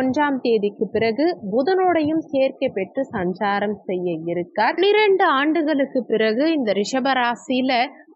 ஒன்றாம் தேதிக்கு பிறகு புதனோடையும் சேர்க்கை பெற்று சஞ்சாரம் செய்ய இருக்கார். பன்னிரண்டு ஆண்டுகளுக்கு பிறகு இந்த ரிஷபராசியில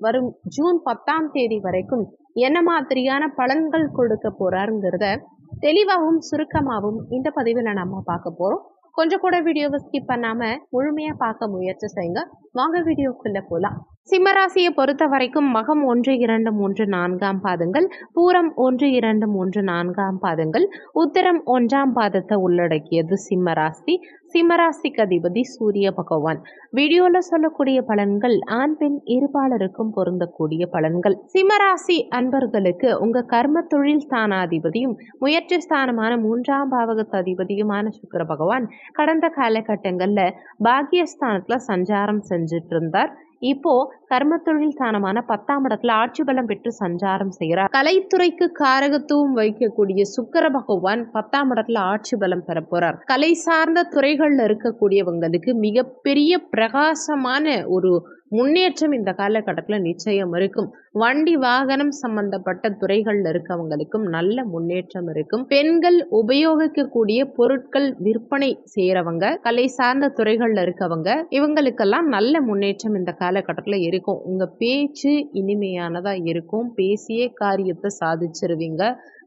வரும் ஜூன் பத்தாம் தேதி வரைக்கும் என்ன மாதிரியான பலன்கள் கொடுக்க போறாருங்கிறத தெளிவாகவும் சுருக்கமாகவும் இந்த பதிவில் நம்ம பார்க்க போறோம். கொஞ்சம் கூட வீடியோவை ஸ்கிப் பண்ணாம முழுமையா பார்க்க முயற்சி செய்யுங்க. வாங்க வீடியோக்குள்ள போலாம். சிம்மராசியை பொறுத்த வரைக்கும் மகம் ஒன்று இரண்டு மூன்று நான்காம் பாதங்கள் பூரம் ஒன்று இரண்டு மூன்று நான்காம் பாதங்கள் உத்தரம் ஒன்றாம் பாதத்தை உள்ளடக்கியது சிம்மராசி. சிம்மராசிக்கு அதிபதி சூரிய பகவான். வீடியோவில் சொல்லக்கூடிய பலன்கள் ஆண் பெண் இருபாலருக்கும் பொருந்தக்கூடிய பலன்கள். சிம்மராசி அன்பர்களுக்கு உங்க கர்ம தொழில் ஸ்தானாதிபதியும் முயற்சி ஸ்தானமான மூன்றாம் பாவகத்து அதிபதியுமான சுக்கர பகவான் கடந்த காலகட்டங்களில் பாக்கியஸ்தானத்தில் சஞ்சாரம் செஞ்சுட்டு இருந்தார் இப்போ கர்ம தொழில் பத்தாம் இடத்துல ஆட்சி பலம் பெற்று சஞ்சாரம் செய்கிறார். கலைத்துறைக்கு காரகத்துவம் வைக்கக்கூடிய சுக்கர பகவான் பத்தாம் இடத்துல ஆட்சி பலம் பெற போறார். கலை சார்ந்த துறைகள்ல இருக்கக்கூடியவங்களுக்கு மிகப்பெரிய பிரகாசமான ஒரு முன்னேற்றம் இந்த காலகட்டத்தில் நிச்சயம் இருக்கும். வண்டி வாகனம் சம்பந்தப்பட்ட துறைகளில் இருக்கவங்களுக்கும் நல்ல முன்னேற்றம் இருக்கும். பெண்கள் உபயோகிக்கக்கூடிய பொருட்கள் விற்பனை செய்கிறவங்க கலை சார்ந்த துறைகளில் இருக்கவங்க இவங்களுக்கெல்லாம் நல்ல முன்னேற்றம் இந்த காலகட்டத்தில் இருக்கும். உங்கள் பேச்சு இனிமையானதாக இருக்கும். பேசிய காரியத்தை சாதிச்சிருவீங்க.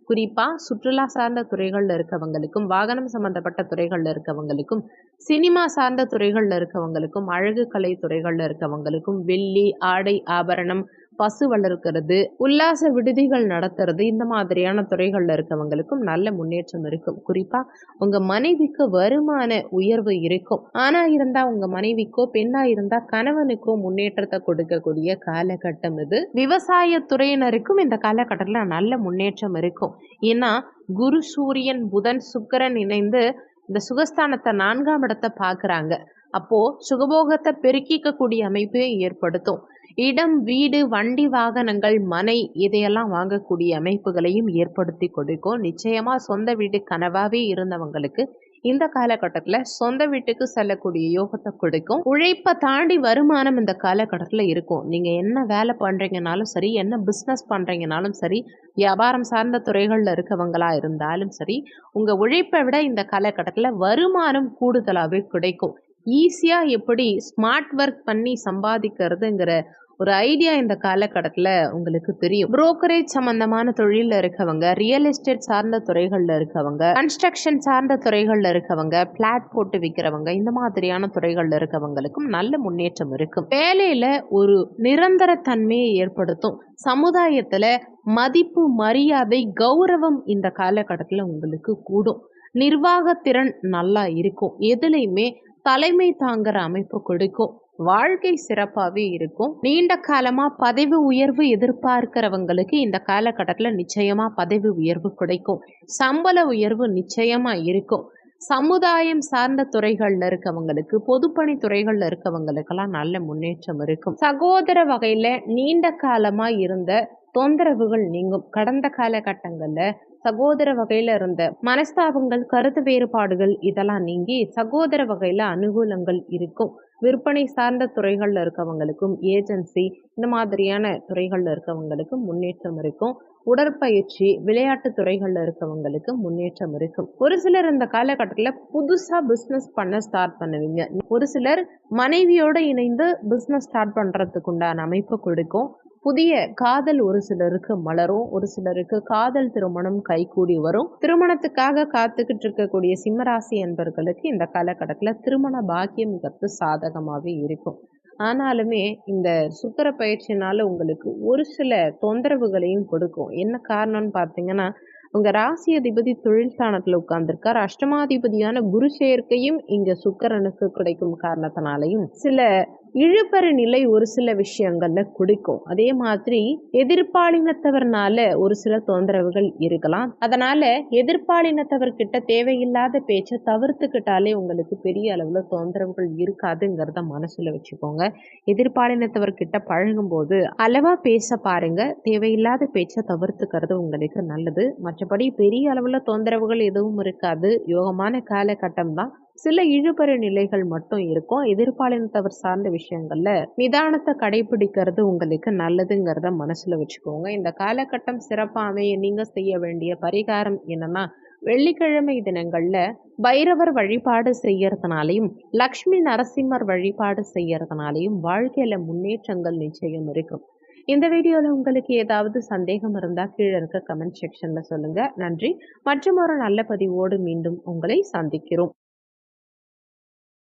குறிப்பாக சுற்றுலா சார்ந்த துறைகளில் இருக்கவங்களுக்கும் வாகனம் சம்மந்தப்பட்ட துறைகளில் இருக்கவங்களுக்கும் சினிமா சார்ந்த துறைகளில் இருக்கவங்களுக்கும் அழகு கலை துறைகளில் இருக்கவங்களுக்கும் வெள்ளி ஆடை ஆபரணம் பசு வளர்க்கிறது உல்லாச விடுதிகள் நடத்துறது இந்த மாதிரியான துறைகளில் இருக்கவங்களுக்கும் நல்ல முன்னேற்றம் இருக்கும். குறிப்பாக உங்கள் மனைவிக்கு வருமான உயர்வு இருக்கும். ஆனால் இருந்தால் உங்கள் மனைவிக்கோ பெண்ணாக இருந்தால் கணவனுக்கோ முன்னேற்றத்தை கொடுக்கக்கூடிய காலகட்டம் இது. விவசாய துறையினருக்கும் இந்த காலகட்டத்தில் நல்ல முன்னேற்றம் இருக்கும். ஏன்னா குரு சூரியன் புதன் சுக்கரன் இணைந்து இந்த சுகஸ்தானத்தை நான்காம் இடத்தை பார்க்குறாங்க. அப்போது சுகபோகத்தை பெருக்கிக்கக்கூடிய அமைப்பையும் ஏற்படுத்தும். இடம் வீடு வண்டி வாகனங்கள் மனை இதையெல்லாம் வாங்கக்கூடிய அமைப்புகளையும் ஏற்படுத்தி கொடுக்கும். நிச்சயமாக சொந்த வீடு கனவாகவே இருந்தவங்களுக்கு இந்த காலகட்டத்தில் சொந்த வீட்டுக்கு செல்லக்கூடிய யோகத்தை கொடுக்கும். உழைப்பை தாண்டி வருமானம் இந்த காலகட்டத்தில் இருக்கும். நீங்கள் என்ன வேலை பண்ணுறீங்கனாலும் சரி என்ன பிஸ்னஸ் பண்ணுறீங்கனாலும் சரி வியாபாரம் சார்ந்த துறைகளில் இருக்கவங்களா இருந்தாலும் சரி உங்கள் உழைப்பை விட இந்த காலகட்டத்தில் வருமானம் கூடுதலாகவே கிடைக்கும். ஈஸியாக எப்படி ஸ்மார்ட் ஒர்க் பண்ணி சம்பாதிக்கிறதுங்கிற ஒரு ஐடியா இந்த காலகட்டத்தில் உங்களுக்கு தெரியும். புரோக்கரேஜ் சம்பந்தமான தொழிலில் இருக்கவங்க ரியல் எஸ்டேட் சார்ந்த துறைகளில் இருக்கவங்க கன்ஸ்ட்ரக்ஷன் சார்ந்த துறைகளில் இருக்கவங்க பிளாட் போட்டு விற்கிறவங்க இந்த மாதிரியான துறைகளில் இருக்கவங்களுக்கும் நல்ல முன்னேற்றம் இருக்கும். வேலையில் ஒரு நிரந்தர தன்மையை ஏற்படுத்தும். சமுதாயத்தில் மதிப்பு மரியாதை கௌரவம் இந்த காலகட்டத்தில் உங்களுக்கு கூடும். நிர்வாகத்திறன் நல்லா இருக்கும். எதுலையுமே தலைமை தாங்குற அமைப்பு கொடுக்கும். வாழ்க்கை சிறப்பாகவே இருக்கும். நீண்ட காலமாக பதவி உயர்வு எதிர்பார்க்கிறவங்களுக்கு இந்த காலகட்டத்தில் நிச்சயமாக பதவி உயர்வு கிடைக்கும். சம்பள உயர்வு நிச்சயமாக இருக்கும். சமுதாயம் சார்ந்த துறைகளில் இருக்கவங்களுக்கு பொதுப்பணி துறைகளில் இருக்கவங்களுக்கெல்லாம் நல்ல முன்னேற்றம் இருக்கும். சகோதர வகையில் நீண்ட காலமாக இருந்த தொந்தரவுகள் நீங்கும். கடந்த காலகட்டங்களில் சகோதர வகையில் இருந்த மனஸ்தாபங்கள் கருத்து வேறுபாடுகள் இதெல்லாம் நீங்கி சகோதர வகையில் அனுகூலங்கள் இருக்கும். விற்பனை சார்ந்த துறைகளில் இருக்கவங்களுக்கும் ஏஜென்சி இந்த மாதிரியான துறைகளில் இருக்கவங்களுக்கும் முன்னேற்றம் இருக்கும். உடற்பயிற்சி விளையாட்டு துறைகளில் இருக்கவங்களுக்கு முன்னேற்றம் இருக்கும். ஒரு சிலர் இந்த காலகட்டத்தில் புதுசாக பிஸ்னஸ் பண்ண ஸ்டார்ட் பண்ணுவீங்க. ஒரு சிலர் மனைவியோடு இணைந்து பிஸ்னஸ் ஸ்டார்ட் பண்ணுறதுக்கு உண்டான அமைப்பு கொடுக்கும். புதிய காதல் ஒரு சிலருக்கு மலரும். ஒரு சிலருக்கு காதல் திருமணம் கைகூடி வரும். திருமணத்துக்காக காத்துக்கிட்டு இருக்கக்கூடிய சிம்மராசி என்பர்களுக்கு இந்த காலகட்டத்தில் திருமண பாக்கியம்ங்கிறது சாதகமாகவே இருக்கும். ஆனாலுமே இந்த சுக்கர பயிற்சினால உங்களுக்கு ஒரு சில தொந்தரவுகளையும் கொடுக்கும். என்ன காரணம்னு பார்த்தீங்கன்னா உங்க ராசி அதிபதி தொழில் ஸ்தானத்துல உட்கார்ந்துருக்கார். அஷ்டமாதிபதியான குரு சேர்க்கையும் இங்க சுக்கரனுக்கு கிடைக்கும் காரணத்தினாலையும் சில இழுபற நிலை ஒரு சில விஷயங்களில் குடிக்கும். அதே மாதிரி எதிர்ப்பாளினத்தவர்னால ஒரு சில தொந்தரவுகள் இருக்கலாம். அதனால எதிர்ப்பாளினத்தவர்கிட்ட தேவையில்லாத பேச்சை தவிர்த்துக்கிட்டாலே உங்களுக்கு பெரிய அளவில் தொந்தரவுகள் இருக்காதுங்கிறத மனசில் வச்சுக்கோங்க. எதிர்ப்பாளினத்தவர்கிட்ட பழகும்போது அளவாக பேச பாருங்க. தேவையில்லாத பேச்சை தவிர்த்துக்கிறது உங்களுக்கு நல்லது. மற்றபடி பெரிய அளவில் தொந்தரவுகள் எதுவும் இருக்காது. யோகமான காலகட்டம் தான் சில இழுபறி நிலைகள் மட்டும் இருக்கும். எதிர்பாலினத்தவர் சார்ந்த விஷயங்கள்ல நிதானத்தை கடைபிடிக்கிறது உங்களுக்கு நல்லதுங்கிறத மனசுல வச்சுக்கோங்க. இந்த காலகட்டம் சிறப்பாக அமைய நீங்க செய்ய வேண்டிய பரிகாரம் என்னன்னா வெள்ளிக்கிழமை தினங்கள்ல பைரவர் வழிபாடு செய்யறதுனாலையும் லக்ஷ்மி நரசிம்மர் வழிபாடு செய்யறதுனாலையும் வாழ்க்கையில முன்னேற்றங்கள் நிச்சயம் இருக்கும். இந்த வீடியோவில் உங்களுக்கு ஏதாவது சந்தேகம் இருந்தால் கீழே இருக்க கமெண்ட் செக்ஷனில் சொல்லுங்கள் நன்றி. மற்றும் ஒரு நல்ல பதிவோடு மீண்டும் உங்களை சந்திக்கிறோம்.